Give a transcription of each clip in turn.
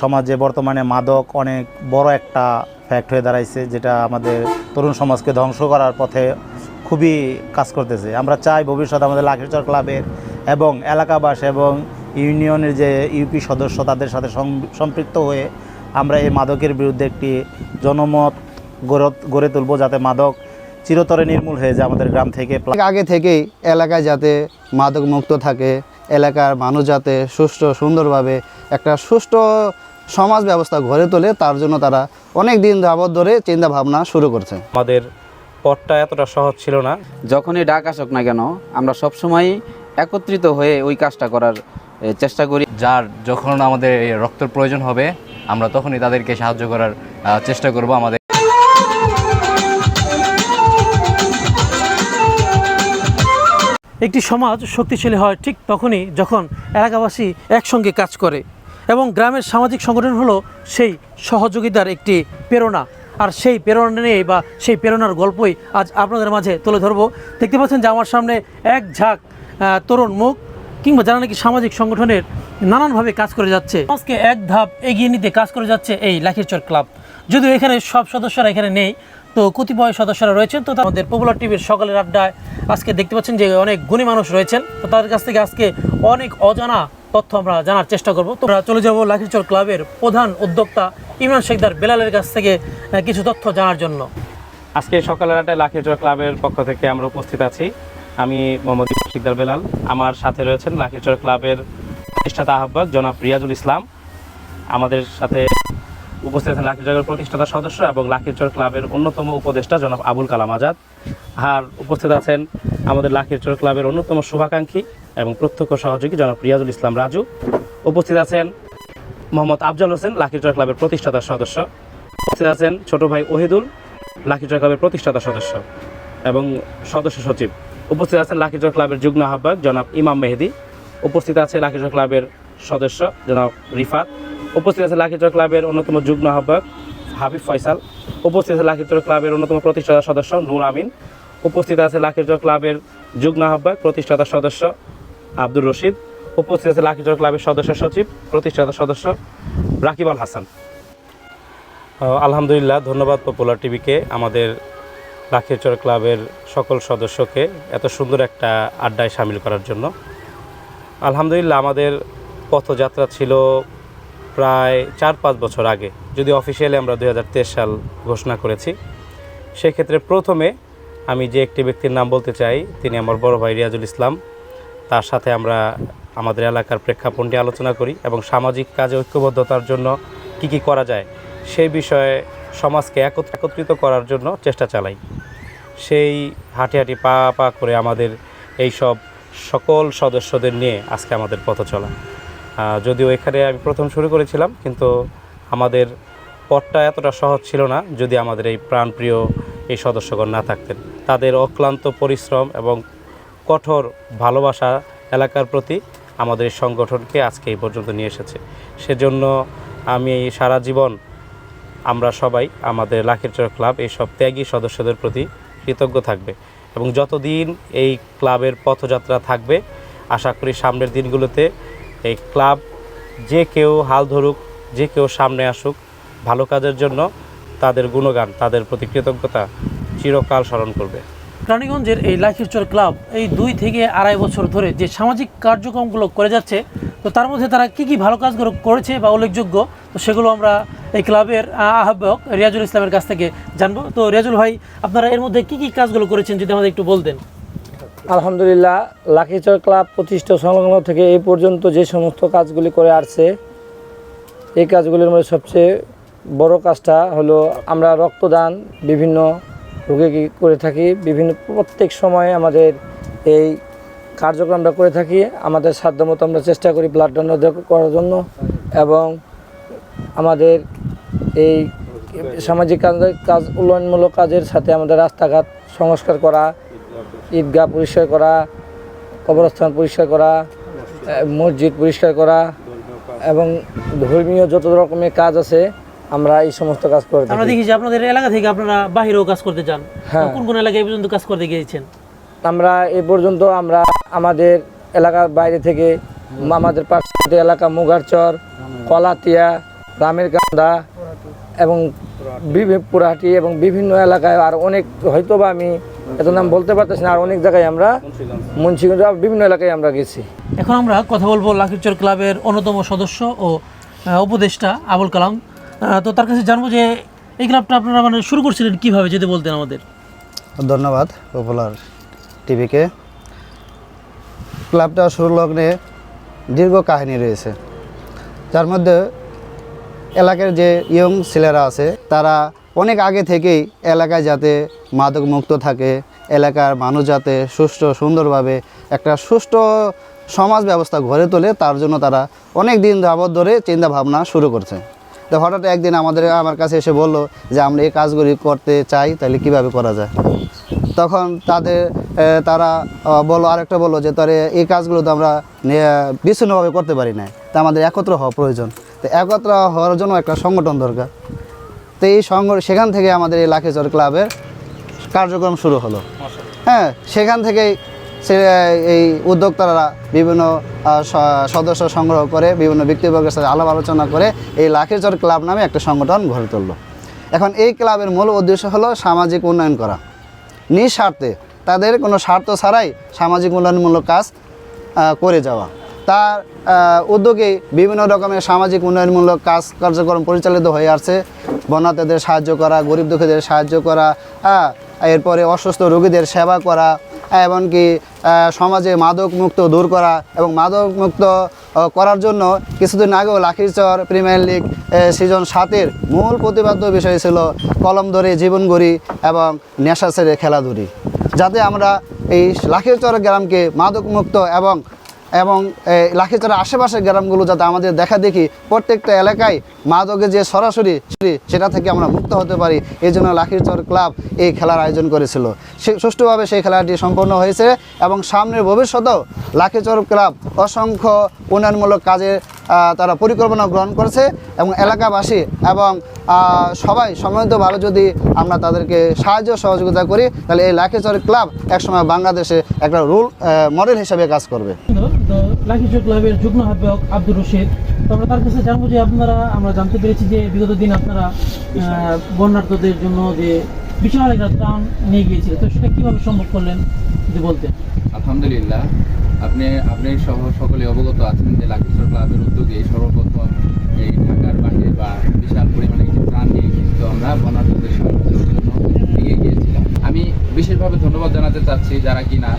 সমাজে বর্তমানে মাদক অনেক বড় একটা ফ্যাক্ট হয়ে দাঁড়াইছে, যেটা আমাদের তরুণ সমাজকে ধ্বংস করার পথে খুবই কাজ করতেছে। আমরা চাই ভবিষ্যতে আমাদের লাখিরচর ক্লাবের এবং এলাকাবাস এবং ইউনিয়নের যে ইউপি সদস্য তাদের সাথে সম্পৃক্ত হয়ে আমরা এই মাদকের বিরুদ্ধে একটি জনমত গড়ে তুলব, যাতে মাদক চিরতরে নির্মূল হয়ে যায় আমাদের গ্রাম থেকে। আগে থেকেই এলাকায় যাতে মাদক মুক্ত থাকে এলাকার মানুষ যাতে সুষ্ঠু সুন্দরভাবে একটা সুষ্ঠু সমাজ ব্যবস্থা গড়ে তোলে তার জন্য তারা অনেক দিন যাবৎ ধরে চিন্তা ভাবনা শুরু করছে। আমাদের পথটা এতটা সহজ ছিল না। যখনই ডাক আসুক না কেন আমরা সবসময় একত্রিত হয়ে ওই কাজটা করার চেষ্টা করি। যার যখন আমাদের রক্তের প্রয়োজন হবে আমরা তখনই তাদেরকে সাহায্য করার চেষ্টা করব আমাদের একটি সমাজ শক্তিশালী হয় ঠিক তখনই যখন এলাকাবাসী একসঙ্গে কাজ করে এবং গ্রামের সামাজিক সংগঠন হলো সেই সহযোগিতার একটি প্রেরণা। আর সেই প্রেরণা নিয়ে বা সেই প্রেরণার গল্পই আজ আপনাদের মাঝে তুলে ধরবো। দেখতে পাচ্ছেন যে আমার সামনে এক ঝাঁক তরুণ মুখ কিংবা যারা নাকি সামাজিক সংগঠনের নানানভাবে কাজ করে যাচ্ছে, আজকে এক ধাপ এগিয়ে নিতে কাজ করে যাচ্ছে এই লাখিরচর ক্লাব। যদিও এখানে সব সদস্যরা এখানে নেই তো কতিপয় সদস্যরা রয়েছেন। তো আমাদের পপুলার টিভির সকালের আড্ডায় আজকে দেখতে পাচ্ছেন যে অনেক গুণী মানুষ রয়েছেন। তো তাদের কাছ থেকে আজকে অনেক অজানা তথ্য আমরা জানার চেষ্টা করব। তো আমরা চলে যাব লাখিরচর ক্লাবের প্রধান উদ্যোক্তা ইমরান শেখদার বেলালের কাছ থেকে কিছু তথ্য জানার জন্য। আজকে সকালের আড্ডায় লাখিচর ক্লাবের পক্ষ থেকে আমরা উপস্থিত আছি। আমি মোহাম্মদ ইকবাল শিকদার বেলাল। আমার সাথে রয়েছেন লাখিচর ক্লাবের প্রতিষ্ঠাতা আহ্বায়ক জনাব রিয়াজুল ইসলাম। আমাদের সাথে উপস্থিত আছেন লাখিচরের প্রতিষ্ঠাতা সদস্য এবং লাখিচর ক্লাবের অন্যতম উপদেষ্টা জনাব আবুল কালাম আজাদ। আর উপস্থিত আছেন আমাদের লাখিচর ক্লাবের অন্যতম শুভাকাঙ্ক্ষী এবং প্রত্যক্ষ সহযোগী জনাব রিয়াজুল ইসলাম রাজু। উপস্থিত আছেন মোহাম্মদ আফজাল হোসেন লাখিচর ক্লাবের প্রতিষ্ঠাতা সদস্য। উপস্থিত আছেন ছোট ভাই ওহিদুল লাখিচর ক্লাবের প্রতিষ্ঠাতা সদস্য এবং সদস্য সচিব। উপস্থিত আছেন লাখিচর ক্লাবের যুগ্ম আহ্বায়ক জনাব ইমাম মেহেদি। উপস্থিত আছে লাখিচর ক্লাবের সদস্য জনাব রিফাত। উপস্থিত আছে লাখিচর ক্লাবের অন্যতম যুগ্ম আহ্বায়ক হাবিব ফয়সাল। উপস্থিত আছে লাখিচর ক্লাবের অন্যতম প্রতিষ্ঠাতা সদস্য নূর আমিন। উপস্থিত আছে লাখিচর ক্লাবের যুগ্ম আহ্বায়ক প্রতিষ্ঠাতা সদস্য আব্দুর রশিদ। উপস্থিত আছে লাখিচর ক্লাবের সদস্য সচিব, প্রতিষ্ঠাতা সদস্য রাকিব আল হাসান আলহামদুলিল্লাহ, ধন্যবাদ পপুলার টিভিকে, আমাদের লাখিরচর ক্লাবের সকল সদস্যকে এত সুন্দর একটা আড্ডায় সামিল করার জন্য। আলহামদুলিল্লাহ, আমাদের পথযাত্রা ছিল প্রায় চার পাঁচ বছর আগে, যদি অফিসিয়ালি আমরা দু হাজার তেইশ সাল ঘোষণা করেছি, সেক্ষেত্রে প্রথমে আমি যে একটি ব্যক্তির নাম বলতে চাই, তিনি আমার বড় ভাই রিয়াজুল ইসলাম। তার সাথে আমরা আমাদের এলাকার প্রেক্ষাপট নিয়ে আলোচনা করি এবং সামাজিক কাজে ঐক্যবদ্ধতার জন্য কি কি করা যায়, সেই বিষয়ে সমাজকে একত্র- একত্রিত করার জন্য চেষ্টা চালাই। সেই হাঁটি হাঁটি পা পা করে আমাদের এই সব সকল সদস্যদের নিয়ে আজকে আমাদের পথ চলা। যদিও এখানে আমি প্রথম শুরু করেছিলাম, কিন্তু আমাদের পথটা এতটা সহজ ছিল না যদি আমাদের এই প্রাণপ্রিয় এই সদস্যগণ না থাকতেন। তাদের অক্লান্ত পরিশ্রম এবং কঠোর ভালোবাসা এলাকার প্রতি আমাদের এই সংগঠনকে আজকে এই পর্যন্ত নিয়ে এসেছে। সেজন্য আমি সারা জীবন আমরা সবাই আমাদের লাখিরচর ক্লাব এই সব ত্যাগী সদস্যদের প্রতি কৃতজ্ঞ থাকবে এবং যতদিন এই ক্লাবের পথযাত্রা থাকবে, আশা করি সামনের দিনগুলোতে এই ক্লাব যে কেউ হাল ধরুক যে কেউ সামনে আসুক ভালো কাজের জন্য তাদের গুণগান তাদের প্রতি কৃতজ্ঞতা চিরকাল স্মরণ করবে। রানীগঞ্জের এই লাখিরচর ক্লাব এই দুই থেকে আড়াই বছর ধরে যে সামাজিক কার্যক্রমগুলো করে যাচ্ছে তো তার মধ্যে তারা কি কি ভালো কাজগুলো করেছে বা উল্লেখযোগ্য তো সেগুলো আমরা এই ক্লাবের আহ, আহ্বায়ক রিয়াজুল ইসলামের কাছ থেকে জানব। তো রিয়াজুল ভাই আপনারা এর মধ্যে কি কি কাজগুলো করেছেন যদি আমাদের একটু বলতেন? আলহামদুলিল্লাহ লাখিচর ক্লাব প্রতিষ্ঠা সংলগ্ন থেকে এই পর্যন্ত যে সমস্ত কাজগুলি করে আসছে, এই কাজগুলির মধ্যে সবচেয়ে বড় কাজটা হলো আমরা রক্তদান বিভিন্ন রোগে করে থাকি, বিভিন্ন প্রত্যেক সময়ে আমাদের এই কার্যক্রমটা করে থাকি, আমাদের সাধ্যমতো আমরা চেষ্টা করি ব্লাড ডোনেট করার জন্য এবং আমাদের এই সামাজিক কাজ কাজ উন্নয়নমূলক কাজের সাথে আমাদের রাস্তাঘাট সংস্কার করা ঈদগাহ পরিষ্কার করা কবরস্থান পরিষ্কার করা মসজিদ পরিষ্কার করা এবং ধর্মীয় যত রকমের কাজ আছে আমরা এই সমস্ত কাজ করে আমরা দেখি যে আপনাদের এলাকা থেকে আপনারা বাহিরেও কাজ করতে চান হ্যাঁ। কোন কোন এলাকায় পর্যন্ত কাজ করতে গিয়েছেন? আমরা এ পর্যন্ত আমরা আমাদের এলাকার বাইরে থেকে আমাদের পার্শ্ববর্তী এলাকা মুগারচর কলাতিয়া রামের কান্দা এবং পুরাহাটি এবং বিভিন্ন এলাকায় আর অনেক হয়তো বা আমি এত নাম বলতে পারতেছি না আর অনেক জায়গায় আমরা মুন্সিগঞ্জ বিভিন্ন এলাকায় আমরা গেছি। এখন আমরা কথা বলব লাখিরচর ক্লাবের অন্যতম সদস্য ও উপদেষ্টা আবুল কালাম। তো তার কাছে জানব যে এই ক্লাবটা আপনারা মানে শুরু করছিলেন কীভাবে যদি বলতেন আমাদের। ধন্যবাদ পপুলার টিভিকে। ক্লাবটা শুরু লগ্নে দীর্ঘ কাহিনী রয়েছে। যার মধ্যে এলাকার যে ইয়ং ছেলেরা আছে তারা অনেক আগে থেকেই এলাকায় যাতে মাদক মুক্ত থাকে, এলাকার মানুষ যাতে সুষ্ঠু, সুন্দরভাবে একটা সুষ্ঠু সমাজ ব্যবস্থা গড়ে তোলে, তার জন্য তারা অনেক দিন যাবৎ ধরে চিন্তা ভাবনা শুরু করছে। তো হঠাৎ একদিন আমাদের, আমার কাছে এসে বলল যে, আমরা এই কাজগুলি করতে চাই, তাহলে কীভাবে করা যায়? তখন তাদের তারা বলল, আরেকটা বলল যে তারে এই কাজগুলো তো আমরা বিচ্ছিন্নভাবে করতে পারি না তা আমাদের একত্র হওয়া প্রয়োজন। তো একত্র হওয়ার জন্য একটা সংগঠন দরকার। তো এই সংগ সেখান থেকে আমাদের এই লাখিচর ক্লাবের কার্যক্রম শুরু হলো। হ্যাঁ সেখান থেকেই এই উদ্যোক্তারা বিভিন্ন সদস্য সংগ্রহ করে বিভিন্ন ব্যক্তিবর্গের সাথে আলাপ আলোচনা করে এই লাখিচর ক্লাব নামে একটা সংগঠন গড়ে তুললো। এখন এই ক্লাবের মূল উদ্দেশ্য হলো সামাজিক উন্নয়ন করা। নিঃস্বার্থে তাদের কোনো স্বার্থ ছাড়াই সামাজিক উন্নয়নমূলক কাজ করে যাওয়া। তার উদ্যোগে বিভিন্ন রকমের সামাজিক উন্নয়নমূলক কাজ কার্যক্রম পরিচালিত হয়ে আসছে। বন্যাতেদের সাহায্য করা, গরিব দুঃখীদের সাহায্য করা হ্যাঁ এরপরে অসুস্থ রোগীদের সেবা করা এমনকি সমাজে মাদক মুক্ত দূর করা এবং মাদক মুক্ত করার জন্য কিছুদিন আগেও লাখিরচর প্রিমিয়ার লিগ সিজন সাতের মূল প্রতিপাদ্য বিষয় ছিল কলম ধরে জীবন গড়ি এবং নেশা ছেড়ে খেলাধুরি যাতে আমরা এই লাখিরচর গ্রামকে মাদক মুক্ত এবং এবং লাখিচারের আশেপাশের গ্রামগুলো যাতে আমাদের দেখা দেখি প্রত্যেকটা এলাকায় মাদকে যে সরাসরি সেটা থেকে আমরা মুক্ত হতে পারি। এই জন্য লাখিরচর ক্লাব এই খেলার আয়োজন করেছিল। সে সুষ্ঠুভাবে সেই খেলাটি সম্পন্ন হয়েছে এবং সামনের ভবিষ্যতেও লাখিচর ক্লাব অসংখ্য উন্নয়নমূলক কাজে আহ, তারা পরিকল্পনা গ্রহণ করেছে এবং এলাকাবাসী এবং সবাই সম্মিলিতভাবে যদি আমরা তাদেরকে সাহায্য সহযোগিতা করি তাহলে এই লাখিচর ক্লাব একসময় বাংলাদেশে একটা রুল মডেল হিসেবে কাজ করবে। তো লাখিচর ক্লাবের যুগ্ম আহ্বায়ক আব্দুর রশিদ। আমরা তার কাছে জানব যে আপনারা আমরা জানতে পেরেছি যে বিগত দিন আপনারা বন্যার্থদের জন্য যে বিশাল একটা ত্রাণ নিয়ে গিয়েছিলেন তো সেটা কীভাবে সম্ভব করলেন যদি বলতেন? আলহামদুলিল্লাহ। আপনি আপনি সহ সকলে অবগত আছেন যে লাকিশ্বর ক্লাবের উদ্যোগে সর্বপ্রথম এই ঢাকার বাইরে বা বিশাল পরিমাণে একটি প্রাণ নিয়ে কিন্তু আমরা বনার্থদের সাহায্যের জন্য এগিয়ে গিয়েছিলাম। আমি বিশেষভাবে ধন্যবাদ জানাতে চাচ্ছি যারা কিনা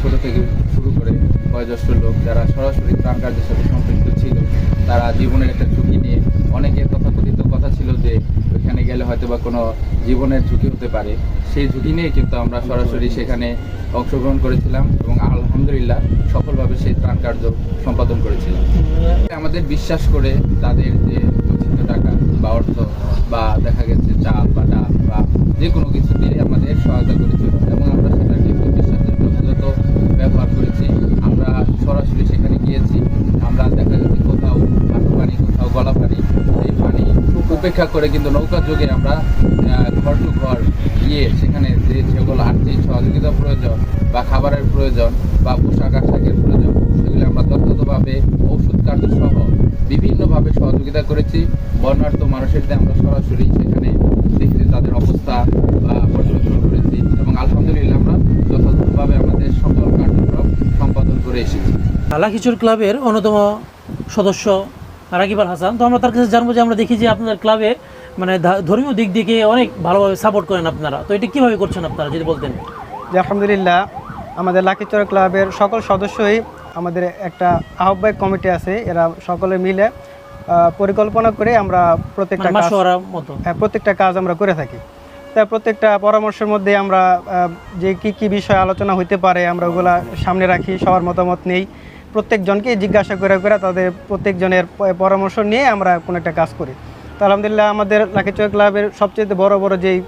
ছোট থেকে শুরু করে বয়োজ্যেষ্ঠ লোক, যারা সরাসরি ত্রাণ কার্যের সাথে সম্পৃক্ত ছিল, তারা জীবনের একটা ঝুঁকি নিয়ে অনেকের তথাকথিত কথা ছিল যে ওইখানে গেলে হয়তো বা কোনো জীবনের ঝুঁকি হতে পারে। সেই ঝুঁকি নিয়ে কিন্তু আমরা সরাসরি সেখানে অংশগ্রহণ করেছিলাম এবং আলহামদুলিল্লাহ, সফলভাবে সেই ত্রাণ কার্য সম্পাদন করেছিলাম। আমাদের বিশ্বাস করে তাদের যে টাকা বা অর্থ বা দেখা গেছে চাল বা ডাল বা যে কোনো কিছু দিয়ে আমাদের সহায়তা করেছিল এবং আমরা সেটাকে বিশ্বাসের যথাযথ ব্যবহার করেছি। আমরা সরাসরি সেখানে গিয়েছি, আমরা দেখা যাচ্ছে কোথাও হাঁটু পানি, কোথাও গলা পানি এই পানি উপেক্ষা করে কিন্তু নৌকা যোগে আমরা ঘর টু ঘর গিয়ে সেখানে যে সেগুলো আর্থিক সহযোগিতা প্রয়োজন বা খাবারের প্রয়োজন বা পোশাক আশাকের প্রয়োজন। সেগুলি আমরা যথাযথভাবে ঔষধ কার্য সহ বিভিন্নভাবে সহযোগিতা করেছি। বর্ণাঢ্য মানুষের দিয়ে আমরা সরাসরি সেখানে দেখতে তাদের অবস্থা পর্যবেক্ষণ করেছি এবং আলহামদুলিল্লাহ আমরা যথাযথভাবে আমাদের সকল কার্যক্রম সম্পাদন করে এসেছি। লাখিচুর ক্লাবের অন্যতম সদস্য রাকিব আল হাসান তো আমরা তার কাছে জানব যে আমরা দেখি যে আপনাদের ক্লাবে মানে ধা- ধর্মীয় দিক থেকে অনেক ভালোভাবে সাপোর্ট করেন আপনারা। তো এটা কীভাবে করছেন আপনারা যদি বলতেন? যে আলহামদুলিল্লাহ। আমাদের লাকিচর ক্লাবের সকল সদস্যই আমাদের একটা আহ্বায়ক কমিটি আছে এরা সকলে মিলে পরিকল্পনা করে আমরা প্রত্যেকটা মানে কাজ হ্যাঁ, প্রত্যেকটা কাজ আমরা করে থাকি। তাই প্রত্যেকটা পরামর্শের মধ্যে আমরা যে কি কি বিষয় আলোচনা হইতে পারে আমরা ওগুলা সামনে রাখি সবার মতামত নেই। প্রত্যেকজনকেই জিজ্ঞাসা করে করে তাদের প্রত্যেকজনের পরামর্শ নিয়ে আমরা কোনো একটা কাজ করি। তো আলহামদুলিল্লাহ আমাদের লাকিচয় ক্লাবের সবচেয়ে বড় বড় যেই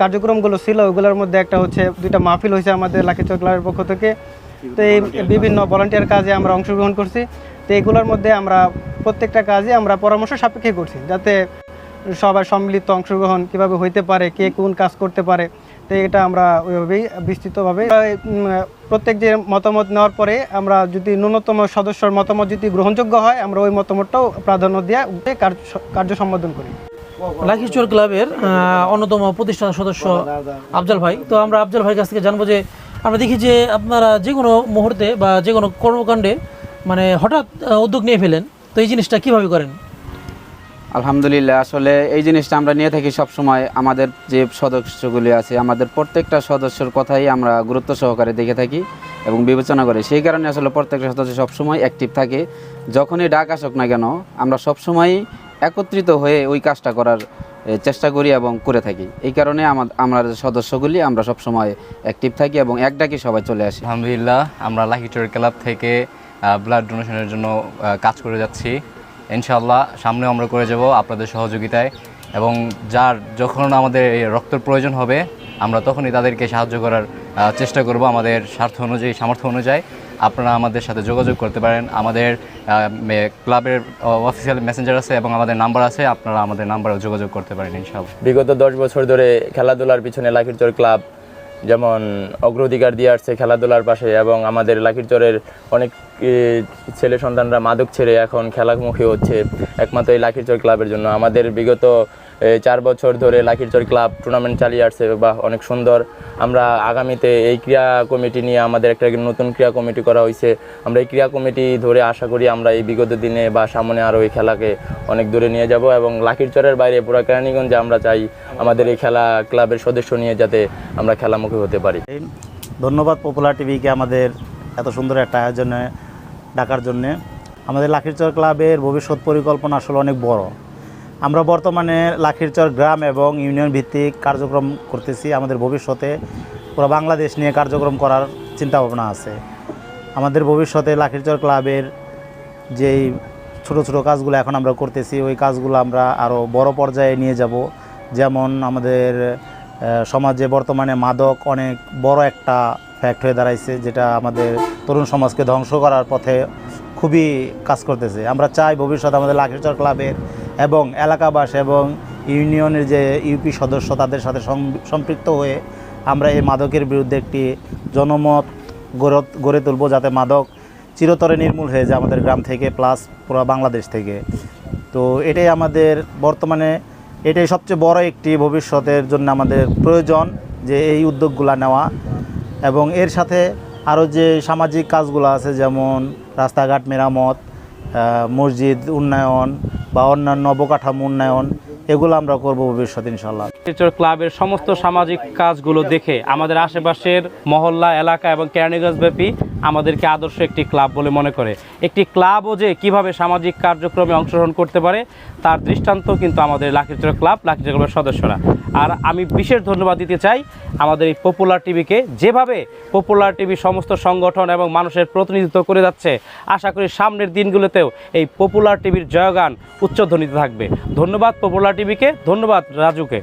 কার্যক্রমগুলো ছিল, ওগুলোর মধ্যে একটা হচ্ছে দুইটা মাহফিল হয়েছে আমাদের লাকিচয় ক্লাবের পক্ষ থেকে। তো এই বিভিন্ন ভলান্টিয়ার কাজে আমরা অংশগ্রহণ করছি। তো এগুলোর মধ্যে আমরা প্রত্যেকটা কাজে আমরা পরামর্শ সাপেক্ষে করছি, যাতে সবার সম্মিলিত অংশগ্রহণ কীভাবে হইতে পারে, কে কোন কাজ করতে পারে, তো এটা আমরা ওইভাবেই বিস্তৃতভাবে প্রত্যেক যে মতামত নেওয়ার পরে আমরা যদি ন্যূনতম সদস্যর মতামত যদি গ্রহণযোগ্য হয়, আমরা ওই মতামতটাও প্রাধান্য দিয়ে কার্য কার্য সম্পাদন করি। লাখিচুর ক্লাবের অন্যতম প্রতিষ্ঠান সদস্য আফজাল ভাই। তো আমরা আফজাল ভাইয়ের কাছ থেকে জানব যে, আমরা দেখি যে আপনারা যে কোনো মুহূর্তে বা যে কোনো কর্মকাণ্ডে মানে হঠাৎ উদ্যোগ নিয়ে ফেলেন। তো এই জিনিসটা কীভাবে করেন? আলহামদুলিল্লাহ, আসলে এই জিনিসটা আমরা নিয়ে থাকি সব সময় আমাদের যে সদস্যগুলি আছে, আমাদের প্রত্যেকটা সদস্যর কথাই আমরা গুরুত্ব সহকারে দেখে থাকি এবং বিবেচনা করে। সেই কারণে আসলে প্রত্যেকটা সদস্য সবসময় অ্যাক্টিভ থাকে। যখনই ডাক আসুক না কেন, আমরা সবসময় একত্রিত হয়ে ওই কাজটা করার চেষ্টা করি এবং করে থাকি। এই কারণে আমার, আমরা সদস্যগুলি, আমরা সবসময় অ্যাক্টিভ থাকি এবং এক ডাকে সবাই চলে আসি। আলহামদুলিল্লাহ, আমরা লাকিটোর ক্লাব থেকে ব্লাড ডোনেশনের জন্য কাজ করে যাচ্ছি। ইনশাল্লাহ সামনেও আমরা করে যাব আপনাদের সহযোগিতায় এবং যার যখন আমাদের রক্তের প্রয়োজন হবে, আমরা তখনই তাদেরকে সাহায্য করার চেষ্টা করব আমাদের স্বার্থ অনুযায়ী, সামর্থ্য অনুযায়ী। আপনারা আমাদের সাথে যোগাযোগ করতে পারেন। আমাদের ক্লাবের অফিসিয়াল মেসেঞ্জার আছে এবং আমাদের নাম্বার আছে, আপনারা আমাদের নাম্বারেও যোগাযোগ করতে পারেন ইনশাল্লাহ বিগত দশ বছর ধরে খেলাধুলার পিছনে লাখিরচর ক্লাব যেমন অগ্রাধিকার দিয়ে আসছে খেলাধুলার পাশে এবং আমাদের লাখিরচরের অনেক ছেলে সন্তানরা মাদক ছেড়ে এখন খেলামুখী হচ্ছে। একমাত্র এই লাখিরচর ক্লাবের জন্য। আমাদের বিগত চার বছর ধরে লাখিরচর ক্লাব টুর্নামেন্ট চালিয়ে আসছে বা অনেক সুন্দর। আমরা আগামীতে এই ক্রীড়া কমিটি নিয়ে আমাদের একটা নতুন ক্রীড়া কমিটি করা হয়েছে আমরা এই ক্রীড়া কমিটি ধরে আশা করি আমরা এই বিগত দিনে বা সামনে আরও এই খেলাকে অনেক দূরে নিয়ে যাব এবং লাখিরচরের বাইরে পুরা কেরানীগঞ্জে আমরা চাই আমাদের এই খেলা ক্লাবের সদস্য নিয়ে যাতে আমরা খেলামুখী হতে পারি। ধন্যবাদ পপুলার টিভিকে আমাদের এত সুন্দর একটা আয়োজনে ডাকার জন্যে। আমাদের লাখিরচর ক্লাবের ভবিষ্যৎ পরিকল্পনা আসলে অনেক বড়। আমরা বর্তমানে লাখিরচর গ্রাম এবং ইউনিয়ন ভিত্তিক কার্যক্রম করতেছি। আমাদের ভবিষ্যতে পুরো বাংলাদেশ নিয়ে কার্যক্রম করার চিন্তাভাবনা আছে। আমাদের ভবিষ্যতে লাখিরচর ক্লাবের যেই ছোট ছোট কাজগুলো এখন আমরা করতেছি, ওই কাজগুলো আমরা আরও বড় পর্যায়ে নিয়ে যাব। যেমন আমাদের সমাজে বর্তমানে মাদক অনেক বড় একটা ফ্যাক্ট হয়ে দাঁড়াইছে, যেটা আমাদের তরুণ সমাজকে ধ্বংস করার পথে খুবই কাজ করতেছে। আমরা চাই ভবিষ্যতে আমাদের লাখিরচর ক্লাবের এবং এলাকাবাস এবং ইউনিয়নের যে ইউপি সদস্য তাদের সাথে সম্পৃক্ত হয়ে আমরা এই মাদকের বিরুদ্ধে একটি জনমত গড়ে গড়ে তুলব, যাতে মাদক চিরতরে নির্মূল হয়ে যায় আমাদের গ্রাম থেকে প্লাস পুরো বাংলাদেশ থেকে। তো এটাই আমাদের বর্তমানে এটাই সবচেয়ে বড় একটি ভবিষ্যতের জন্য আমাদের প্রয়োজন যে এই উদ্যোগগুলো নেওয়া। এবং এর সাথে আরও যে সামাজিক কাজগুলো আছে, যেমন রাস্তাঘাট মেরামত মসজিদ উন্নয়ন বা অন্যান্য অবকাঠামো উন্নয়ন এগুলো আমরা করব ভবিষ্যতে ইনশাল্লাহ লাখিচর ক্লাবের সমস্ত সামাজিক কাজগুলো দেখে আমাদের আশেপাশের মহল্লা, এলাকা এবং কেরানীগঞ্জ ব্যাপী আমাদেরকে আদর্শ একটি ক্লাব বলে মনে করে। একটি ক্লাবও যে কীভাবে সামাজিক কার্যক্রমে অংশগ্রহণ করতে পারে, তার দৃষ্টান্ত কিন্তু আমাদের লাখিচর ক্লাব লাখিচর ক্লাবের সদস্যরা। আর আমি বিশেষ ধন্যবাদ দিতে চাই আমাদের এই পপুলার টিভিকে যেভাবে পপুলার টিভি সমস্ত সংগঠন এবং মানুষের প্রতিনিধিত্ব করে যাচ্ছে, আশা করি সামনের দিনগুলোতেও এই পপুলার টিভির জয়গান উচ্চধ্বনিতে থাকবে। ধন্যবাদ পপুলার টিভিকে ধন্যবাদ রাজুকে।